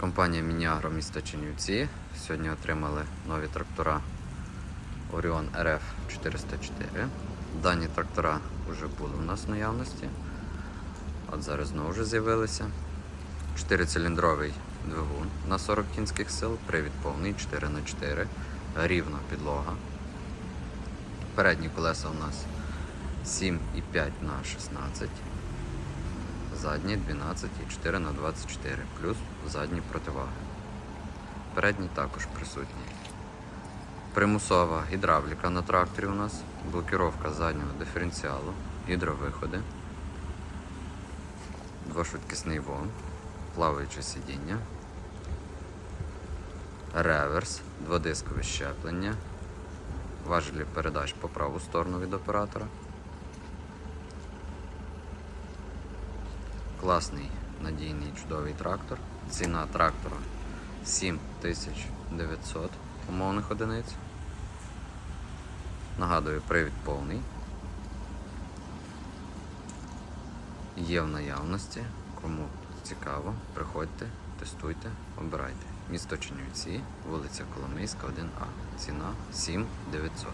Компанія Мініагро місто Чернівці. Сьогодні отримали нові трактора Orion RF 404. Дані трактора вже були у нас в наявності. От зараз знову вже з'явилися. 4-циліндровий двигун на 40 кінських сил, привід повний 4х4, рівна підлога. Передні колеса у нас 7,5 на 16 задні 12 і 4 на 24 плюс задні противаги. Передні також присутні. Примусова гідравліка на тракторі у нас, блокіровка заднього диференціалу, гідровиходи, двошвидкісний вон, плаваюче сидіння, реверс, дводискове щеплення, важелі передач по праву сторону від оператора. Класний надійний чудовий трактор. Ціна трактора 7900 умовних одиниць. Нагадую, привід повний. Є в наявності. Кому цікаво, приходьте, тестуйте, обирайте. Місто Чернівці, вулиця Коломийська, 1А. Ціна 7900.